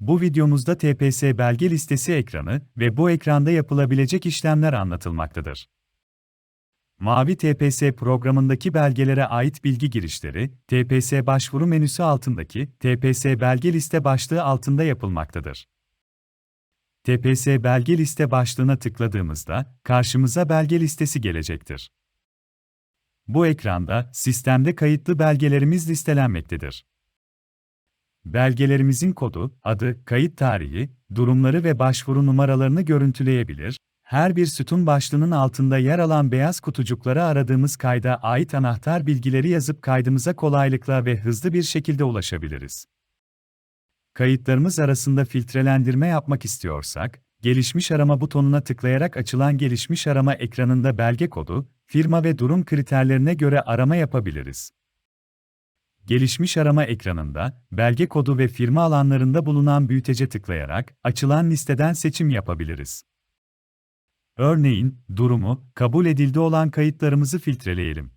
Bu videomuzda TPS belge listesi ekranı ve bu ekranda yapılabilecek işlemler anlatılmaktadır. Mavi TPS programındaki belgelere ait bilgi girişleri, TPS başvuru menüsü altındaki TPS belge liste başlığı altında yapılmaktadır. TPS belge liste başlığına tıkladığımızda karşımıza belge listesi gelecektir. Bu ekranda sistemde kayıtlı belgelerimiz listelenmektedir. Belgelerimizin kodu, adı, kayıt tarihi, durumları ve başvuru numaralarını görüntüleyebilir. Her bir sütun başlığının altında yer alan beyaz kutucuklara aradığımız kayda ait anahtar bilgileri yazıp kaydımıza kolaylıkla ve hızlı bir şekilde ulaşabiliriz. Kayıtlarımız arasında filtrelendirme yapmak istiyorsak, gelişmiş arama butonuna tıklayarak açılan gelişmiş arama ekranında belge kodu, firma ve durum kriterlerine göre arama yapabiliriz. Gelişmiş arama ekranında, belge kodu ve firma alanlarında bulunan büyütece tıklayarak, açılan listeden seçim yapabiliriz. Örneğin, durumu, kabul edildi olan kayıtlarımızı filtreleyelim.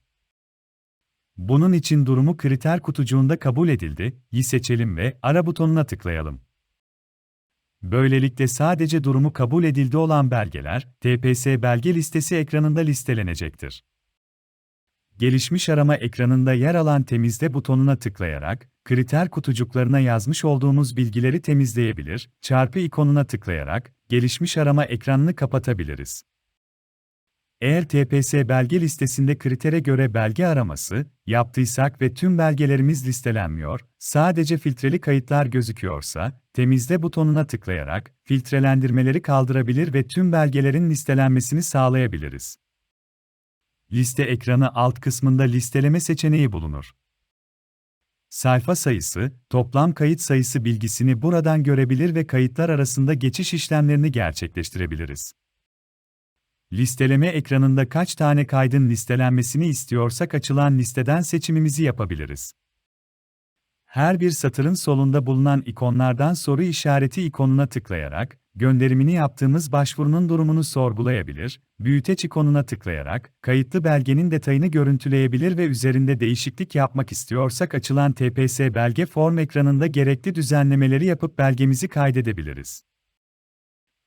Bunun için durumu kriter kutucuğunda kabul edildi, yi seçelim ve ara butonuna tıklayalım. Böylelikle sadece durumu kabul edildi olan belgeler, TPS belge listesi ekranında listelenecektir. Gelişmiş arama ekranında yer alan temizle butonuna tıklayarak, kriter kutucuklarına yazmış olduğumuz bilgileri temizleyebilir, çarpı ikonuna tıklayarak, gelişmiş arama ekranını kapatabiliriz. Eğer TPS belge listesinde kritere göre belge araması yaptıysak ve tüm belgelerimiz listelenmiyor, sadece filtreli kayıtlar gözüküyorsa, temizle butonuna tıklayarak filtrelendirmeleri kaldırabilir ve tüm belgelerin listelenmesini sağlayabiliriz. Liste ekranı alt kısmında listeleme seçeneği bulunur. Sayfa sayısı, toplam kayıt sayısı bilgisini buradan görebilir ve kayıtlar arasında geçiş işlemlerini gerçekleştirebiliriz. Listeleme ekranında kaç tane kaydın listelenmesini istiyorsak açılan listeden seçimimizi yapabiliriz. Her bir satırın solunda bulunan ikonlardan soru işareti ikonuna tıklayarak, gönderimini yaptığımız başvurunun durumunu sorgulayabilir, büyüteç ikonuna tıklayarak, kayıtlı belgenin detayını görüntüleyebilir ve üzerinde değişiklik yapmak istiyorsak açılan TPS belge form ekranında gerekli düzenlemeleri yapıp belgemizi kaydedebiliriz.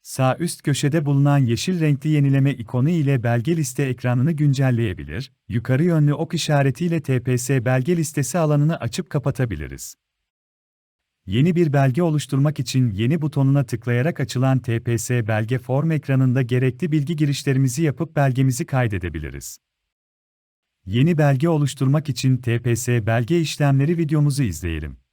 Sağ üst köşede bulunan yeşil renkli yenileme ikonu ile belge liste ekranını güncelleyebilir, yukarı yönlü ok işaretiyle TPS belge listesi alanını açıp kapatabiliriz. Yeni bir belge oluşturmak için yeni butonuna tıklayarak açılan TPS belge form ekranında gerekli bilgi girişlerimizi yapıp belgemizi kaydedebiliriz. Yeni belge oluşturmak için TPS belge işlemleri videomuzu izleyelim.